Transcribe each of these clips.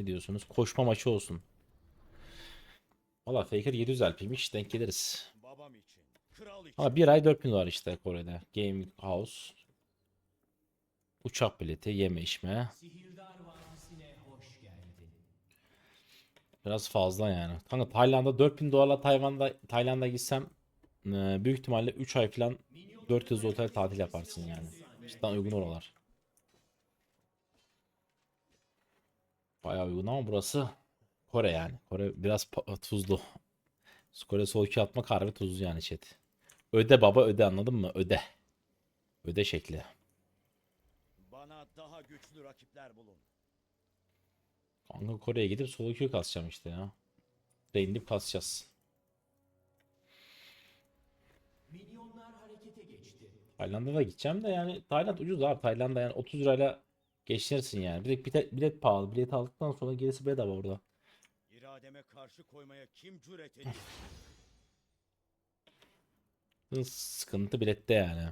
Ne diyorsunuz? Koşma maçı olsun. Valla Faker 700 LP'miş denk geliriz. Babam için, kral için. Ama bir ay 4000 dolar işte Kore'de. Game House. Uçak bileti, yeme içme. Biraz fazla yani. Kanka Tayland'a 4000 dolarla Tayvan'da Tayland'a gitsem e, büyük ihtimalle 3 ay falan 4 yıldızlı otel tatil yaparsın yani. Cidden uygun oralar. Bayağı uygun ama burası Kore yani. Kore biraz tuzlu. Kore sol iki atmak harbi tuzlu yani chat. Öde baba öde anladın mı? Öde. Öde şekli. Bana daha güçlü rakipler bulun. Kanka Kore'ye gidip solo queue kasacağım işte ya. Reyndip kasacağız. Tayland'a da gideceğim de yani Tayland ucuz abi. Tayland'a yani 30 lirayla geçinirsin yani. De bilet, bilet pahalı. Bilet aldıktan sonra gerisi bedava orada. İrademe karşı koymaya kim cüret ediyor? Sıkıntı bilette yani.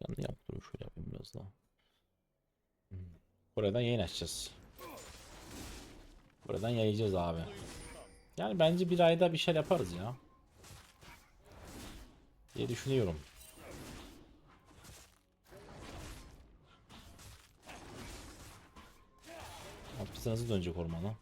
Yani yaptım şöyle yapayım biraz daha. Buradan yayın açacağız. Buradan yayacağız abi. Yani bence bir ayda bir şey yaparız ya. Diye düşünüyorum. Hapiste nasıl dönecek ormana?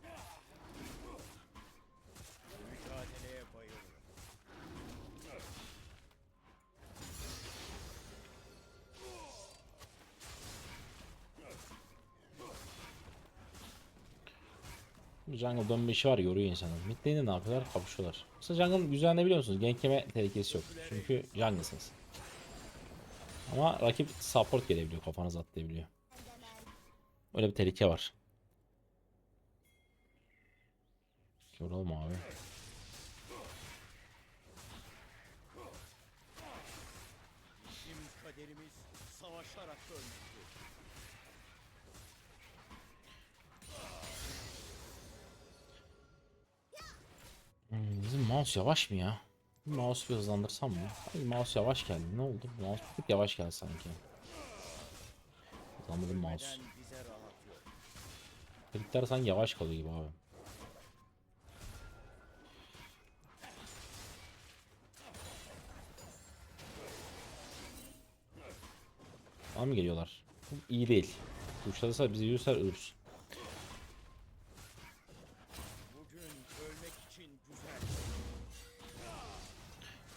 Jungle dönme işi var yoruyor insanı. Mid lane'de ne yapıyorlar? Kapışıyorlar. Mesela jungle'ın güzel ne biliyor musunuz? Gank yeme tehlikesi yok. Çünkü jungle'sınız. Ama rakip support gelebiliyor. Kafanız atlayabiliyor. Öyle bir tehlike var. Yoralım abi. Bizim kaderimiz savaşarak ölmektir. Hmm, bizim mouse yavaş mı ya? Mouse hızlandırsam mı? Ay, mouse yavaş geldi. Ne oldu? Mouse bir yavaş geldi sanki. Hızlanmadım mouse. Klikler sanki yavaş kalıyor gibi abi. Bana mı geliyorlar? Bu iyi değil. Kuşlarsa bizi yürürser ölürüz.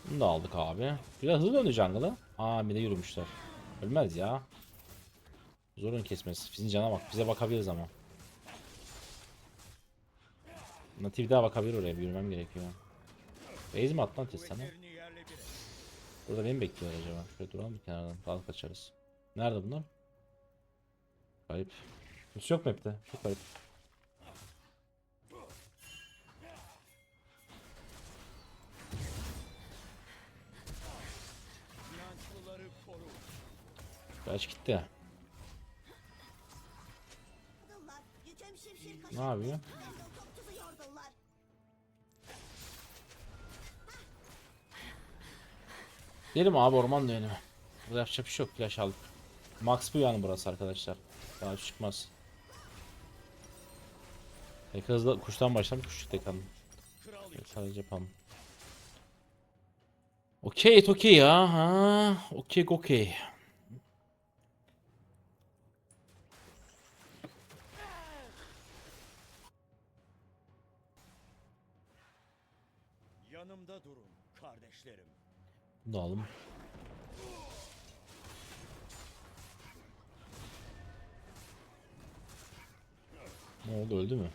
Bunu da aldık abi. Biraz hızlı döndü jungle'ı. Aa bir de yürümüşler. Ölmez ya. Zorun kesmesi. Bizim cana bak. Bize bakabiliriz ama. Natif daha bakabilir oraya. Bir yürümem gerekiyor. Base mi attı sana? Burada beni mi bekliyorlar acaba? Şöyle duralım bir kenardan. Daha kaçarız. Nerede bunlar? Kayıp. Hiç yok map'te. Çok kayıp. Kaç gitti. Şimşir Ne yapıyor? Gidelim abi orman düğünü. Burada yapacak bir şey yok. Flash aldık. Max bu yani burası arkadaşlar. Daha çıkmaz. Tek hızlı kuştan başlamış kuş tek hanım. Sadece yapalım. Okey, okey ya. Ha, okey, okey. Yanımda durun kardeşlerim. Bunu da Ne oldu öldü mü?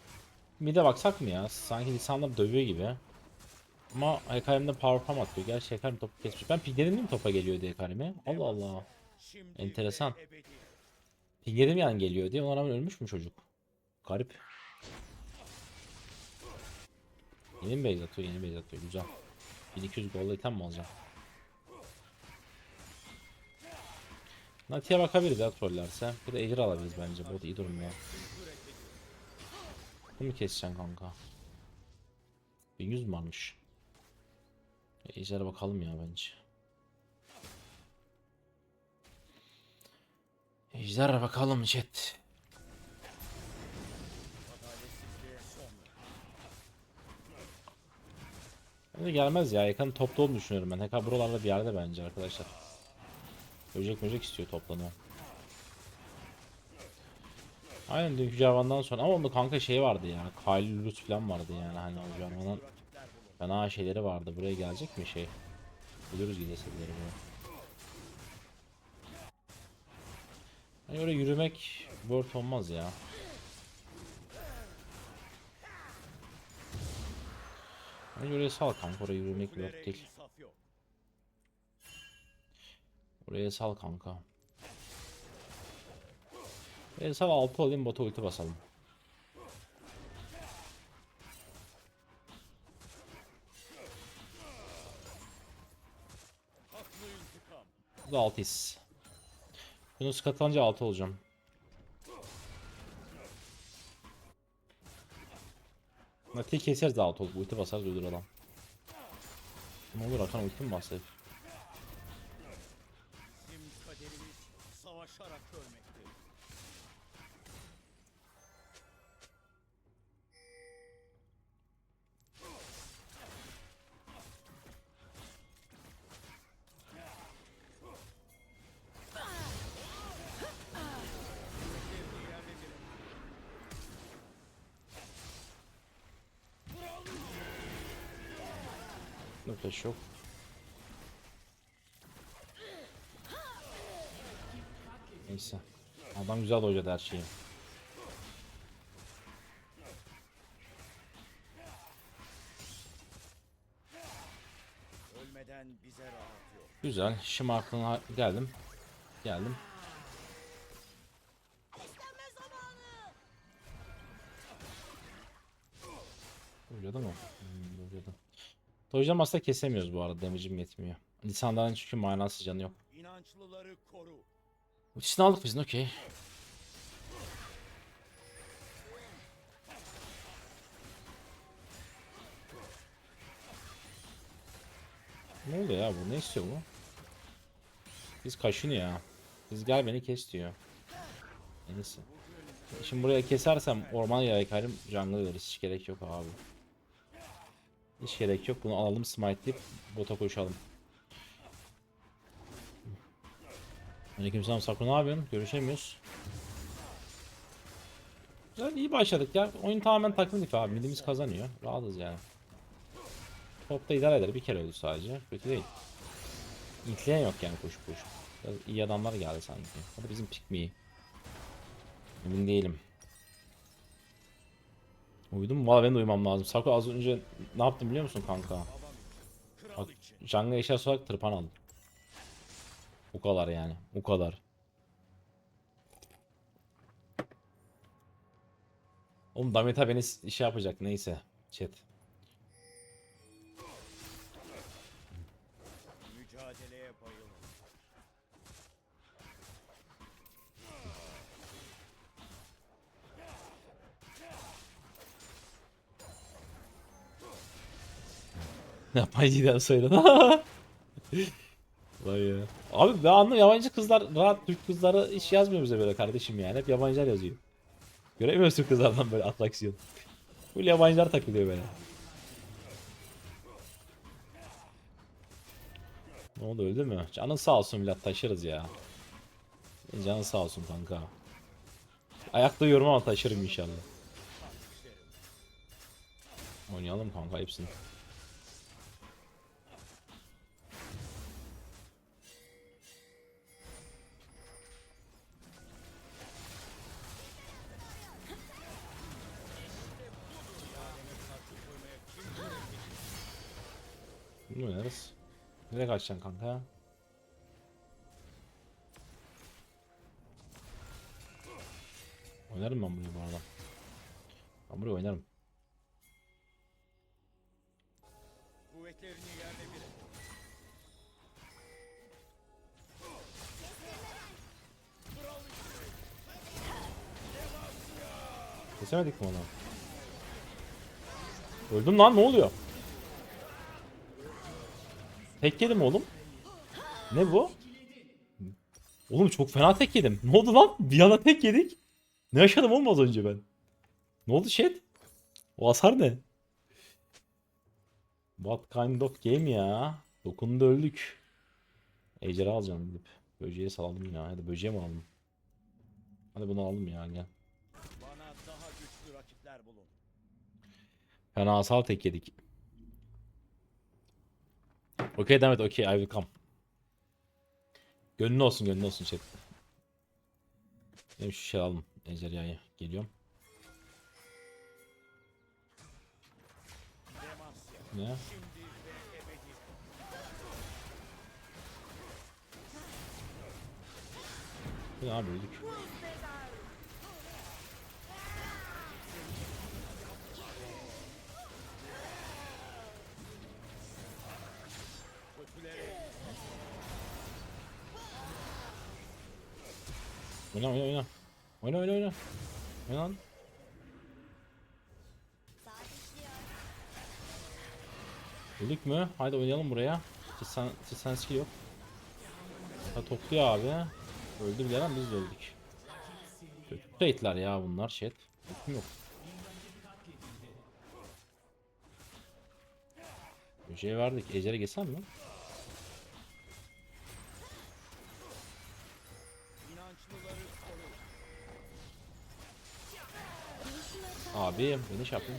Mid'e baksak mı ya? Sanki insanlar dövüyor gibi. Ama Hekarim'de power pump atıyor. Gerçi Hekarim topu kesmiş. Ben pingledim mi topa geliyor diye Hekarim'e? Allah Allah. Enteresan. Pingledim yani geliyor diye. Ona rağmen ölmüş mü çocuk? Garip. Yeni mi base atıyor? Yeni base atıyor. Güzel. 1200 gold item mi alacağım? Nati'ye bakabiliriz ya trollerse. Bir de ejder alabiliriz bence. Bot iyi durumda. Bunu mu keseceksin kanka? 1100 mi varmış? Ejder'e bakalım ya bence. Ejder bakalım chat. Bence gelmez ya. Yakın topta olduğunu düşünüyorum ben. Heka buralarda bir yerde bence arkadaşlar. Böcek böcek istiyor toplanıyor. Aynen dünkü Jarvan'dan sonra ama onda kanka şey vardı ya. Kyle Lutz falan vardı yani hani o bulun. fena şeyleri vardı. Buraya gelecek mi şey? Buluruz gideseleri buraya. Hani öyle yürümek word olmaz ya. Hani oraya sal kanka oraya yürümek word değil. Oraya sal kanka. Oraya sal altı alayım bota ulti basalım. Bu da 6 his. Bunu skatlanınca 6 olacağım. Nati'yi keseriz de 6 olup ulti basarız ölür adam. Ne olur Hakan ulti mi kaderimiz savaşarak ölmektir. Flash yok. Neyse. Adam güzel dojladı her şeyi. Ölmeden bize rahat yok. Güzel. Şimdi aklına geldim. Geldim. Dojlamazsa kesemiyoruz bu arada. Damage'im yetmiyor. Lisanların çünkü manasız canı yok. İnançlıları koru. Ultisini aldık biz okey. Ne oluyor ya bu? Ne istiyor bu? Biz kaşınıyor ya. Biz gel beni kes diyor. Neyse. Şimdi buraya kesersem orman yaykarım jungle veririz. Hiç gerek yok abi. Hiç gerek yok. Bunu alalım smite'layıp bota koşalım. Aleykümselam Sakura ne yapıyorsun? Görüşemiyoruz. Güzel iyi başladık ya. Oyun tamamen takım difi abi. Midimiz kazanıyor. Rahatız yani. Topta idare eder. Bir kere öldü sadece. Kötü değil. İntleyen yok yani koşup koşup. Biraz iyi adamlar geldi sanki. Hadi bizim pik mi iyi? Emin değilim. Uyudum mu? Valla benim de uyumam lazım. Sakura az önce ne yaptım biliyor musun kanka? Bak jungle eşyası olarak tırpan aldım. O kadar yani. O kadar. Oğlum Dameta beni şey yapacak neyse. Chat. Yapay zeka söyledin. Vay ya. Abi ben anlamıyorum yabancı kızlar rahat Türk kızları hiç yazmıyor bize böyle kardeşim yani. Hep yabancılar yazıyor. Göremiyoruz Türk kızlardan böyle atraksiyon. Full yabancılar takılıyor böyle. Ne oldu öldü mü? Canın sağ olsun millet taşırız ya. Canın sağ olsun kanka. Ayakta yorum ama taşırım inşallah. Oynayalım kanka hepsini. Bunu oynarız. Nereye kaçacaksın kanka? Oynarım ben burayı bu arada. Ben burayı oynarım. Kuvvetlerini yerle bir et. Kesemedik mi onu? Öldüm lan ne oluyor? Tek yedim oğlum. Ne bu? Oğlum çok fena tek yedim. Ne oldu lan? Bir anda tek yedik. Ne yaşadım oğlum az önce ben? Ne oldu chat? O hasar ne? What kind of game ya? Dokundu öldük. Ejderha alacağım gidip. Böceği salalım ya. Da böceği mi alalım? Hadi bunu alalım ya gel. Bana daha güçlü rakipler bulun. Fena hasar tek yedik. Okey demet okey I will come. Gönlü olsun gönlü olsun chat. Benim şu şey alalım. Ejderhayı geliyorum. Ne? Ne abi öldük. Oyna oyna oyna. Oyna oyna oyna. Oyna lan. Öldük mü? Haydi oynayalım buraya. Sen, skill yok. Ha topluyor abi. Öldü bile lan biz de öldük. Kötü trade'ler ya bunlar chat. Hüküm yok. Şey verdik. Ejder'e geçsem mi? Görüşüm açar. Abi beni şey yapın.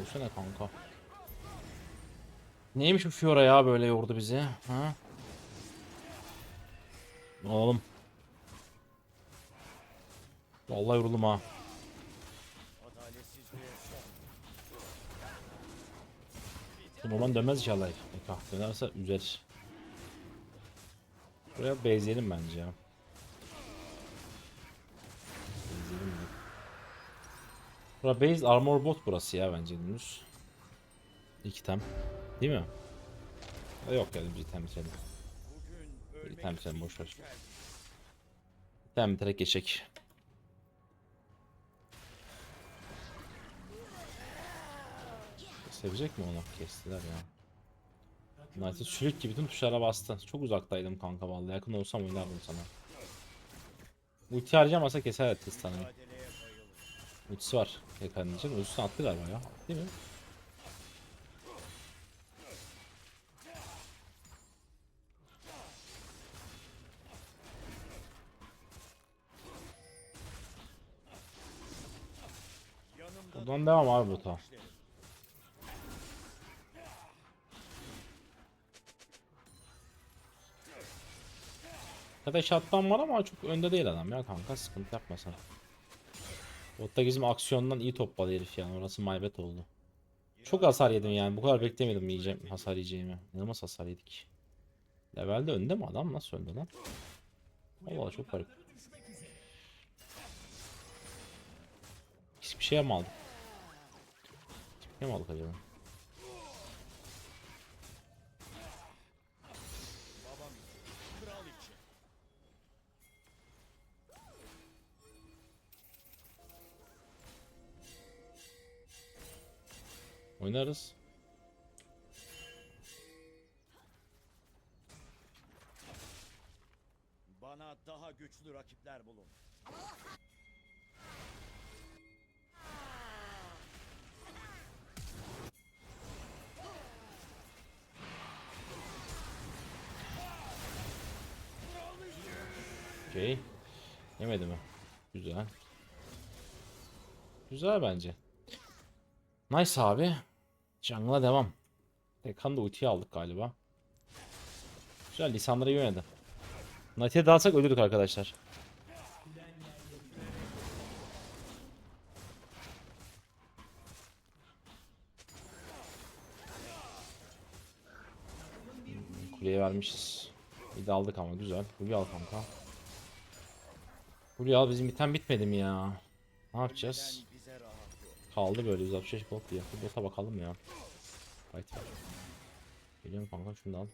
Ölsene kanka. Neymiş bu Fiora ya böyle yordu bizi? Ha? Oğlum. Vallahi yoruldum ha. Roman dönmez inşallah. Dönerse üzer. Buraya base'leyelim bence ya. Base armor bot burası ya bence dümdüz. İki tem. Değil mi? Ya Yok ya bir tem bitirelim. Bugün ölmek Tamam, sen için boş ver. yükseldim. Bir tem bitirek geçecek. Sevecek mi onu? Kestiler ya. Knight'ı sülük gibi tüm tuşlara bastı. Çok uzaktaydım kanka vallahi. Yakın olsam oynardım sana. Ulti harcamasa keser. Mücadeleye bayılır. Ultisi var. İçin. Ultisini attı galiba ya. Değil mi? Buradan devam abi kardeşlerim. Zaten shotdown var ama çok önde değil adam ya kanka. Sıkıntı yapma sen. Botta bizim aksiyondan iyi topladı herif yani. Orası maybet oldu. Çok hasar yedim yani. Bu kadar beklemiyordum yiyeceğim, hasar yiyeceğimi. İnanılmaz hasar yedik. Levelde önde mi adam? Nasıl önde lan? Allah çok garip. Hiçbir şey mi aldık? Hiçbir şey mi aldık acaba? Oynarız. Bana daha güçlü rakipler bulun. Okey. Yemedi mi? Güzel. Güzel bence. Nice abi. Jungle'a devam. Tekan da ultiyi aldık galiba. Güzel Lisandra iyi oynadı. Nati'ye dalsak ölürdük arkadaşlar. Kuleye vermişiz. Bir de aldık ama güzel. Kuleye al kanka. Kuleye al bizim item bitmedi mi ya? Ne yapacağız? Kaldı böyle 165 gold diye. Bir bota bakalım ya. Fight var. Geliyorum kanka şunu da al.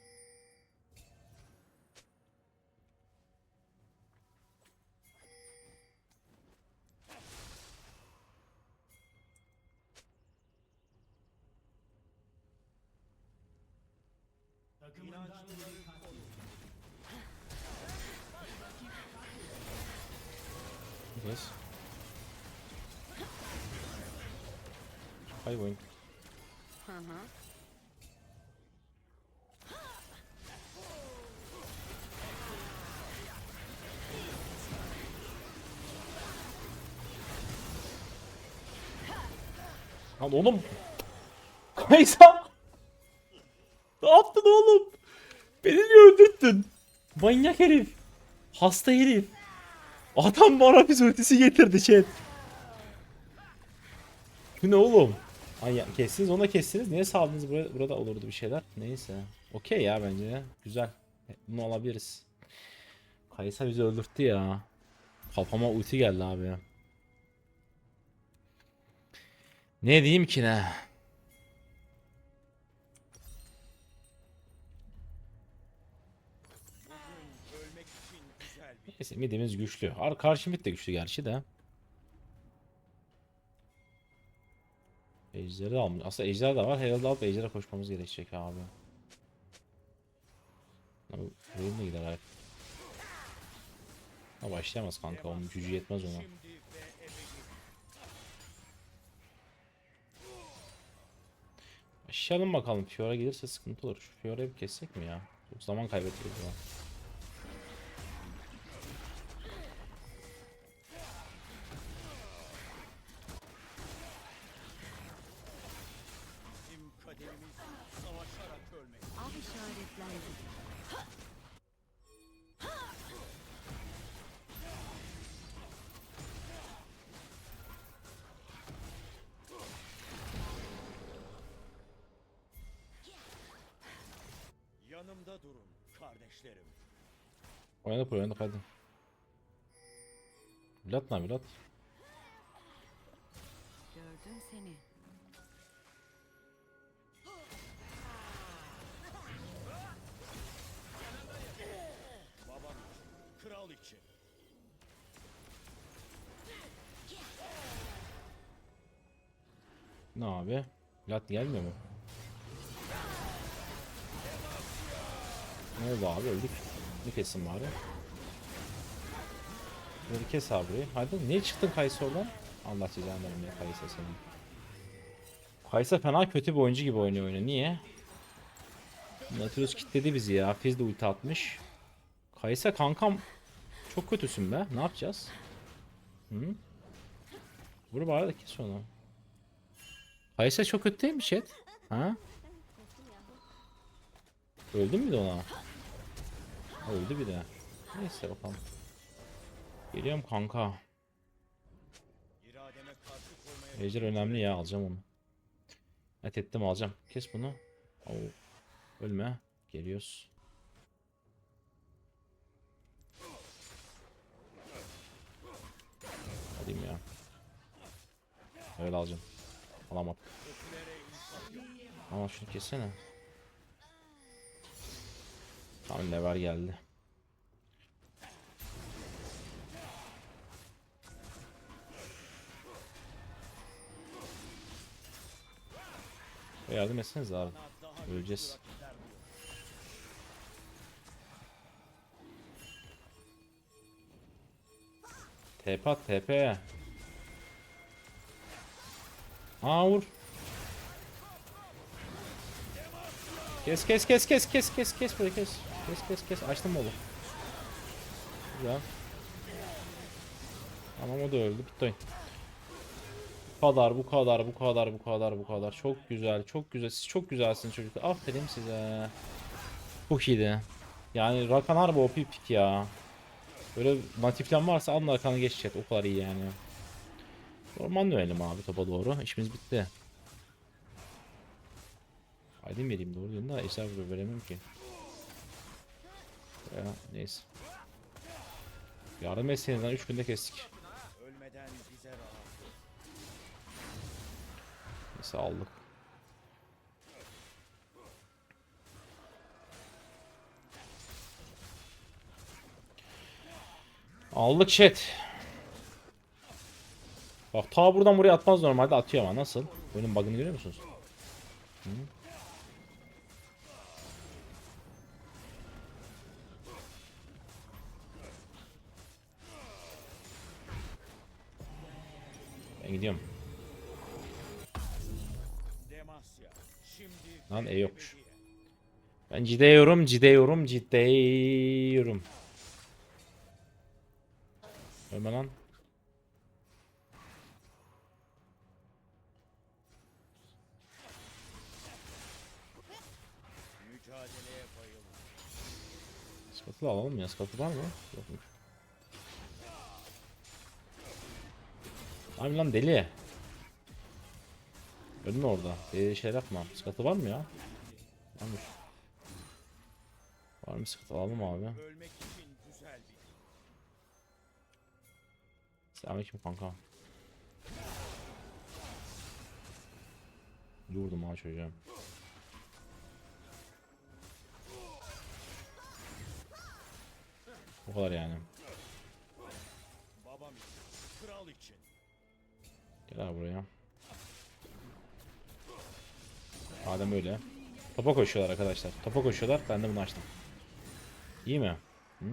Lan oğlum. Kaysa. Ne yaptın oğlum? Beni niye öldürttün? Manyak herif. Hasta herif. Adam bana bir ultisi getirdi chat. Bu ne oğlum? Ay ya, kestiniz ona kestiniz. Niye saldınız burada, burada olurdu bir şeyler. Neyse. Okey ya bence. Güzel. Bunu alabiliriz. Kaysa bizi öldürttü ya. Kafama ulti geldi abi. Ne diyeyim ki ne? Neyse midimiz güçlü. Ar karşı mid de güçlü gerçi de. Ejderi de almış. Aslında ejder de var. Herhalde alıp ejdere koşmamız gerekecek abi. Abi, Buraya mı gider abi? Ha başlayamaz kanka. Onun gücü yetmez ona. Aşağıdan bakalım. Fiora gelirse sıkıntı olur. Şu Fiora'yı bir kessek mi ya? Çok zaman kaybedeceğiz ya. Oynadık oynadık hadi. Vlad ne Vlad? Gördüm seni. Babam kral için. Ne abi? Vlad gelmiyor mu? Ne oldu abi öldük. Bir kesin bari. Böyle kes abi. Hadi niye çıktın Kaysa oradan? Allah cezanı vermeye Kaysa senin. Kaysa fena kötü bir oyuncu gibi oynuyor oyunu. Niye? Nautilus kitledi bizi ya. Fizz de ulti atmış. Kaysa kankam çok kötüsün be. Ne yapacağız? Hı? Vur bari da kes onu. Kaysa çok kötü değil mi chat? Ha? Öldü mü de ona? Öldü bir de. Neyse bakalım. Geliyorum kanka. Ejder önemli ya alacağım onu. Evet ettim alacağım. Kes bunu. Oo. Ölme. Geliyoruz. Alayım ya. Öyle alacağım. Alamadım. Ama şunu kessene. Tamam lever geldi. Yardım etseniz abi. Öleceğiz. TP at TP. Aa vur. Kes kes kes kes kes kes kes burayı kes. Kes kes kes açtım oğlum. Güzel. Tamam o da öldü. Bu kadar bu kadar bu kadar bu kadar bu kadar. Çok güzel çok güzel siz çok güzelsiniz çocuklar. Aferin size. Çok iyiydi. Yani Rakan harbi OP pick ya. Böyle natiflen varsa alın arkanı geç chat. O kadar iyi yani. Orman dönelim abi topa doğru. İşimiz bitti. Mi vereyim doğru diyorsun da vuruyor veremem ki. Ya neyse. Yardım etseniz lan 3 günde kestik. Neyse aldık. Aldık chat. Bak ta buradan buraya atmaz normalde atıyor ama nasıl? Oyunun bug'ını görüyor musunuz? Hı? Ben gidiyorum. Lan E yokmuş. Ben cideyorum, cideyorum, cideyorum. Ölme lan. Skatlı alalım ya. Skatlı var mı? Yokmuş. Abi lan deli. Ölme orada. Deli şeyler yapma. Skatlı var mı ya? Varmış. Var mı skatlı alalım abi. Selamünaleyküm kanka. Vurdum ha çocuğa. Bu kadar yani. babam için, kral için. Gel abi buraya. Madem öyle. Topa koşuyorlar arkadaşlar. Topa koşuyorlar. Ben de bunu açtım. İyi mi? Hı?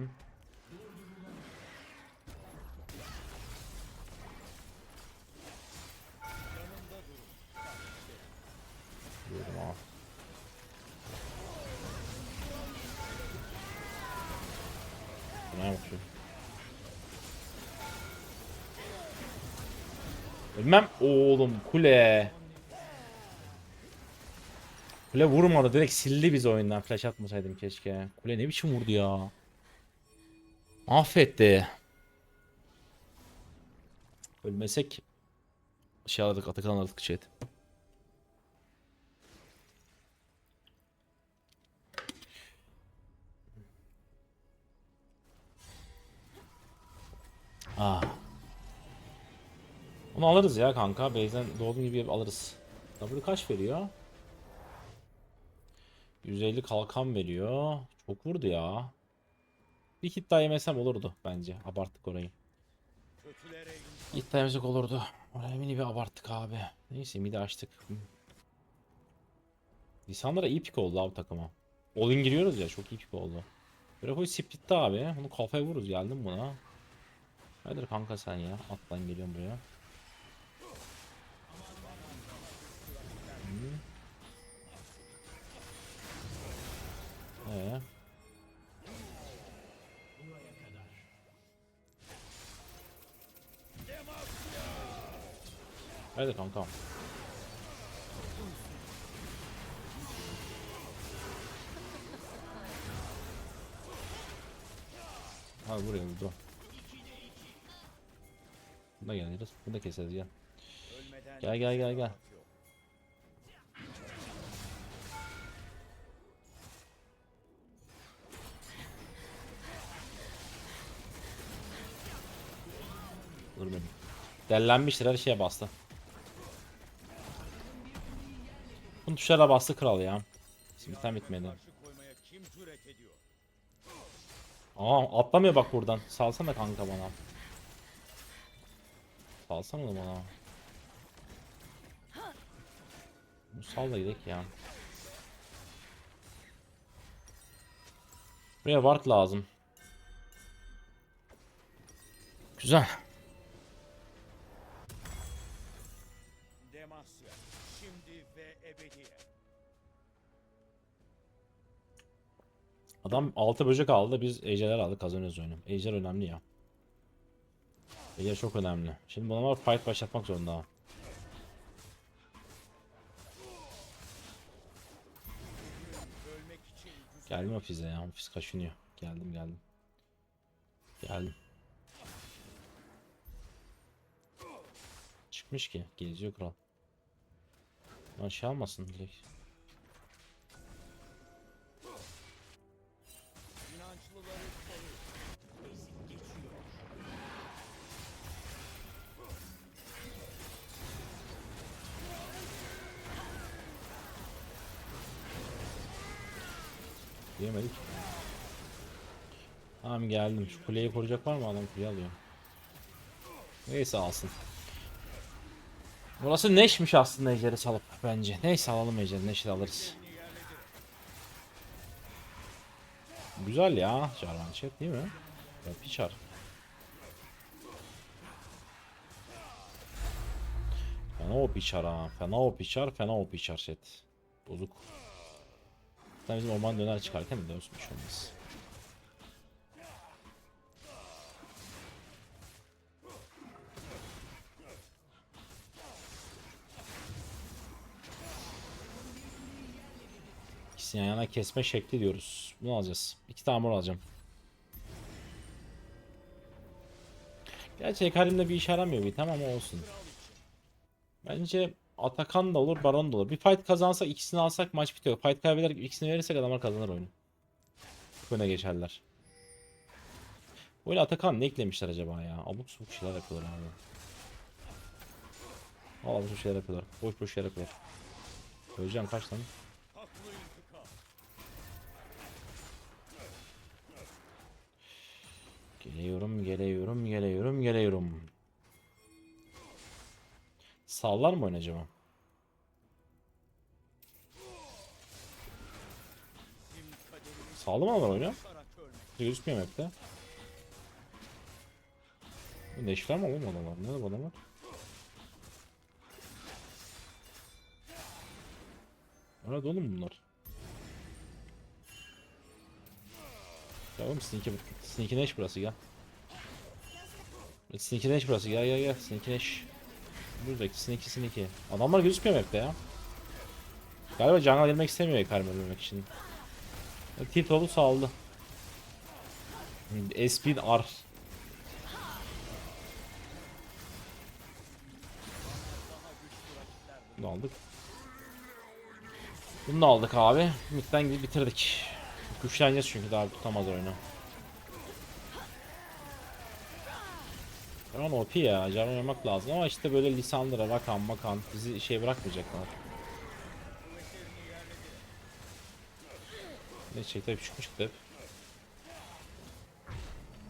Ha. Buna. Ölmem. Oğlum kule. Kule vurmadı. Direkt sildi biz oyundan. Flash atmasaydım keşke. Kule ne biçim vurdu ya. Affetti. Ölmesek şey alırdık. Atakan alırdık chat. Ah. Onu alırız ya kanka. Base'den doğduğum gibi alırız. W kaç veriyor? 150 kalkan veriyor. Çok vurdu ya. Bir hit daha yemesem olurdu bence. Abarttık orayı. Hit daha yemesek olurdu. Orayı mini bir abarttık abi. Neyse midi açtık. Hı. Lisandra iyi pick oldu abi takıma. All-in giriyoruz ya çok iyi pick oldu. Grafoy splitti abi. Bunu kafaya vururuz geldim buna. Haydır kanka sen ya. Atlan geliyorum buraya. Haydi kankam. Abi buraya vurdu. Bunu da geliriz. Bunu da keseriz gel. Gel gel gel gel. yok. Dur benim. Dellenmiştir her şeye bastı. Tuşlara bastı kral ya. Bitmedi. Kim cüret ediyor? Aa atlamıyor bak buradan. Salsana kanka bana. Salsana onu bana. Sal da gidelim ya. Buraya ward lazım. Güzel. Adam 6 böcek aldı biz ejderler aldık kazanıyoruz oyunu. Ejder önemli ya. Ejder çok önemli. Şimdi buna var fight başlatmak zorunda. Geldim ofise ya. Ofis kaşınıyor. Geldim geldim. Geldim. Çıkmış ki. Geziyor kral. Lan şey almasın direkt. Diyemedik. Tamam geldim. Şu kuleyi koruyacak var mı? Adam kuleyi alıyor. Neyse alsın. Burası Neş'miş aslında Ejder'i salıp bence. Neyse alalım Ejder'i. Neş'i alırız. Güzel ya. Jarvan chat değil mi? Ya piçar. OP içer ha. Fena OP içer, fena OP içer chat. Bozuk. Sen bizim orman döner çıkarken mi dönsün şey olmaz. İkisini yan yana kesme şekli diyoruz. Bunu alacağız. İki tane mor alacağım. Gerçi Ekarim'de bir işe yaramıyor bir tamam ama olsun. Bence Atakan da olur, Baron da olur. Bir fight kazansak ikisini alsak maç bitiyor. Fight kaybeder ikisini verirsek adamlar kazanır oyunu. Öne geçerler. Böyle Atakan ne eklemişler acaba ya? Abuk subuk şeyler yapıyorlar abi. Abuk subuk şeyler yapıyorlar. Boş boş şeyler yapıyorlar. Öleceğim kaç intikam. Geliyorum, geliyorum, geliyorum, geliyorum. Sallar mı oyun acaba? Sağlı mı alır oyunu? Gözükmüyor map'te. Bu Neşfer mi oğlum adamlar? Ne bu adamlar? Nerede oğlum bunlar? Ya oğlum Sneaky, Sneaky Nash burası gel. Sneaky Nash burası gel gel gel Sneaky Nash. Buradaki Sneaky Sneaky. Adamlar gözükmüyor map'te ya. Galiba jungle girmek istemiyor Ekarim ölmemek için. Tito'lu saldı. Espin R. Bunu aldık. Bunu aldık abi. Midden gidip bitirdik. Güçleneceğiz çünkü daha tutamaz oyunu. Tamam OP ya. Jarvan oynamak lazım ama işte böyle Lisandra, Rakan, Makan bizi şey bırakmayacaklar. Ne çekti hep çıkmış hep.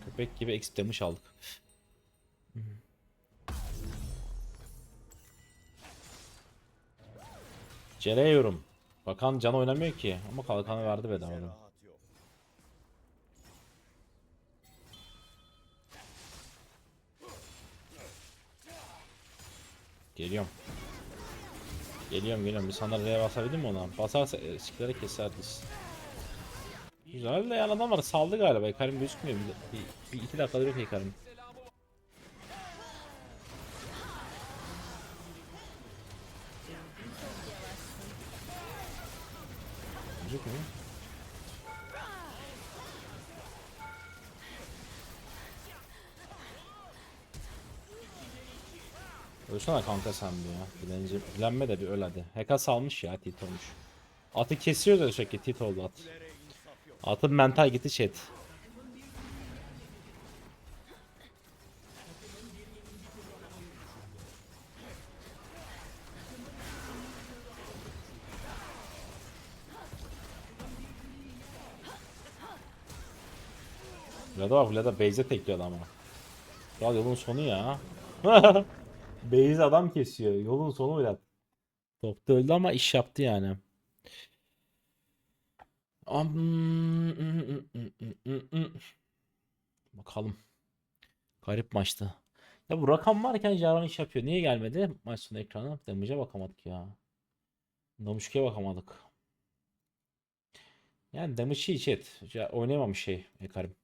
Köpek gibi exp damage aldık. Cereyorum. Bakan can oynamıyor ki ama kalkanı verdi Bize Geliyorum. Geliyorum geliyorum. Bir sana R'ye basabildin mi ona? Basarsa e, sikleri keseriz. Güzel de yan adam var. Saldı galiba. Ekarim gözükmüyor. Bir, bir, bir iki dakikadır yok Ekarim. Ölsene kanka sen bir ya. Dilenci, dilenme de bir öl hadi. Heka salmış ya tit olmuş. Atı kesiyor da sürekli tit oldu at. Atın mental gitti chat. Vlada bak Vlada base'e tekliyor ama. Kral yolun sonu ya. Base adam kesiyor. Yolun sonu Vlad. Topta öldü ama iş yaptı yani. Am- Bakalım. Garip maçtı. Ya bu rakam varken Jarvan iş yapıyor. Niye gelmedi maç sonu ekrana? Damage'e bakamadık ya. Damuşke'ye bakamadık. Yani damage iyi chat. Ya Oynayamamış şey Ekarim.